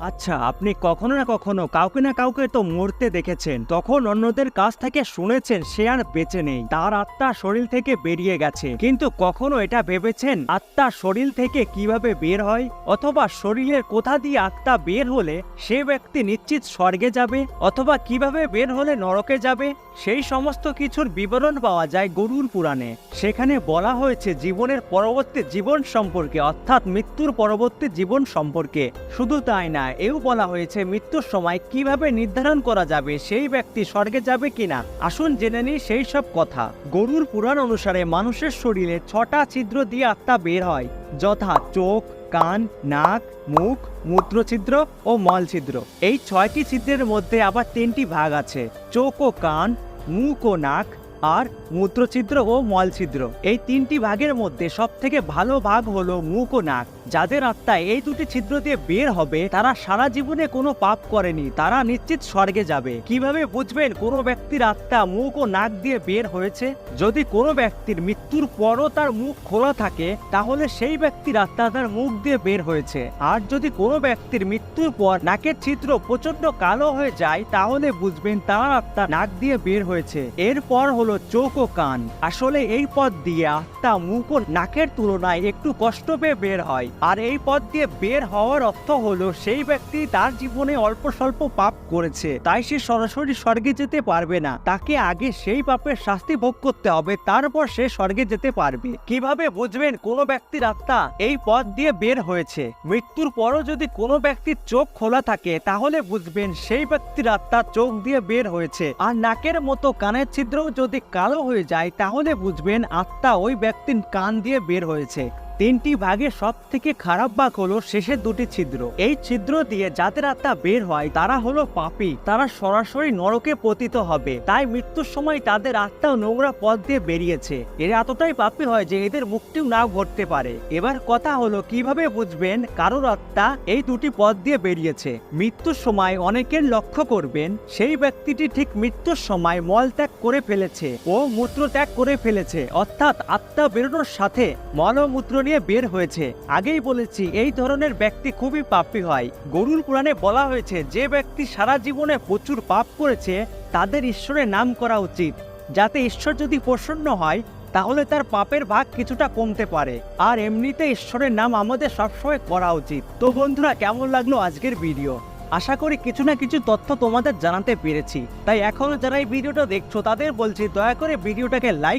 আচ্ছা আপনি কখনো না কখনো কাউকে না কাউকে তো মরতে দেখেছেন। তখন অন্যদের কাছ থেকে শুনেছেন সে আর বেঁচে নেই। তার আত্মা শরীর থেকে বেরিয়ে গেছে। কিন্তু কখনো এটা ভেবেছেন আত্মা শরীর থেকে কীভাবে বের হয়? অথবা শরীরের কোথা দিয়ে আত্মা বের হলে সে ব্যক্তি নিশ্চিত স্বর্গে যাবে? অথবা কীভাবে বের হলে নরকে যাবে? সেই সমস্ত কিছুর বিবরণ পাওয়া যায় গরুর পুরাণে। সেখানে বলা হয়েছে জীবনের পরবর্তী জীবন সম্পর্কে, অর্থাৎ মৃত্যুর পরবর্তী জীবন সম্পর্কে। শুধু তাই না এও বলা হয়েছে, মৃত্যুর সময় কীভাবে নির্ধারণ করা যাবে, সেই ব্যক্তি স্বর্গে যাবে কিনা? আসুন জেনে নিই সেই সব কথা। গরুর পুরাণ অনুসারে মানুষের শরীরে ছটা ছিদ্র দিয়ে আত্মা বের হয়। যথা চোখ, কান, নাক, মুখ, মূত্রছিদ্র ও মলছিদ্র। এই ছয়টি ছিদ্রের মধ্যে আবার তিনটি ভাগ আছে। চোখ ও কান, মুখ ও নাক আর মূত্রছিদ্র ও মলছিদ্র। এই তিনটি ভাগের মধ্যে সব থেকে ভালো ভাগ হলো মুখ ও নাক। যাদের আত্মা এই দুটি ছিদ্র দিয়ে বের হবে, তারা সারা জীবনে কোনো পাপ করেনি, তারা নিশ্চিত স্বর্গে যাবে। কীভাবে বুঝবেন কোনো ব্যক্তির আত্মা মুখ ও নাক দিয়ে বের হয়েছে? যদি কোনো ব্যক্তির মৃত্যুর পরও তার মুখ খোলা থাকে, তাহলে সেই ব্যক্তির আত্মা তার মুখ দিয়ে বের হয়েছে। আর যদি কোনো ব্যক্তির মৃত্যুর পর নাকের ছিদ্র প্রচণ্ড কালো হয়ে যায়, তাহলে বুঝবেন তার আত্মা নাক দিয়ে বের হয়েছে। এরপর হলো চোখ ও কান। আসলে এই পথ দিয়ে আত্মা মুখ ও নাকের তুলনায় একটু কষ্ট পেয়ে বের হয়। আর এই পথ দিয়ে বের হওয়ার অর্থ হলো সেই ব্যক্তি তার জীবনে অল্প স্বল্প পাপ করেছে, তাই সে সরাসরি স্বর্গে যেতে পারবে না। তাকে আগে সেই পাপের শাস্তি ভোগ করতে হবে, তারপর সে স্বর্গে যেতে পারবে। কীভাবে বুঝবেন কোনো ব্যক্তির আত্মা এই পথ দিয়ে বের হয়েছে? মৃত্যুর পরও যদি কোনো ব্যক্তির চোখ খোলা থাকে, তাহলে বুঝবেন সেই ব্যক্তির আত্মা চোখ দিয়ে বের হয়েছে। আর নাকের মতো কানের ছিদ্রও যদি কালো হয়ে যায় তাহলে বুঝবেন আত্মা ওই ব্যক্তির কান দিয়ে বের হয়েছে। তিনটি ভাগে সব থেকে খারাপ ভাগ হলো শেষের দুটি ছিদ্র। এই ছিদ্র দিয়ে যাদের আত্মা বের হয়, তারা হলো পাপী। তারা সরাসরি নরকে পতিত হবে। তাই মৃত্যুর সময় তাদের আত্মা নোংরা পথ দিয়ে বেরিয়েছে। এরা এতটাই পাপী হয় যে এদের মুক্তিও নাও ঘটতে পারে। এবার কথা হলো, কীভাবে বুঝবেন কারোর আত্মা এই দুটি পথ দিয়ে বেরিয়েছে? মৃত্যুর সময় অনেকের লক্ষ্য করবেন, সেই ব্যক্তিটি ঠিক মৃত্যুর সময় মল ত্যাগ করে ফেলেছে ও মূত্র ত্যাগ করে ফেলেছে। অর্থাৎ আত্মা বেরোনোর সাথে মল ও মূত্র নিয়ে বের হয়েছে। আগেই বলেছি, এই ধরনের ব্যক্তি খুবই পাপী হয়। গরুর পুরাণে বলা হয়েছে, যে ব্যক্তি সারা জীবনে প্রচুর পাপ করেছে, তাদের ঈশ্বরের নাম করা উচিত। যাতে ঈশ্বর যদি প্রসন্ন হয়, তাহলে তার পাপের ভাগ কিছুটা কমতে পারে। আর এমনিতে ঈশ্বরের নাম আমাদের সবসময় করা উচিত। তো বন্ধুরা, কেমন লাগল আজকের ভিডিও? আশা করি কিছু না কিছু তথ্য তোমাদের জানাতে পেরেছি। তাই এখনও যারা এই ভিডিওটা দেখছ, তাদের বলছি, দয়া করে ভিডিওটাকে লাইক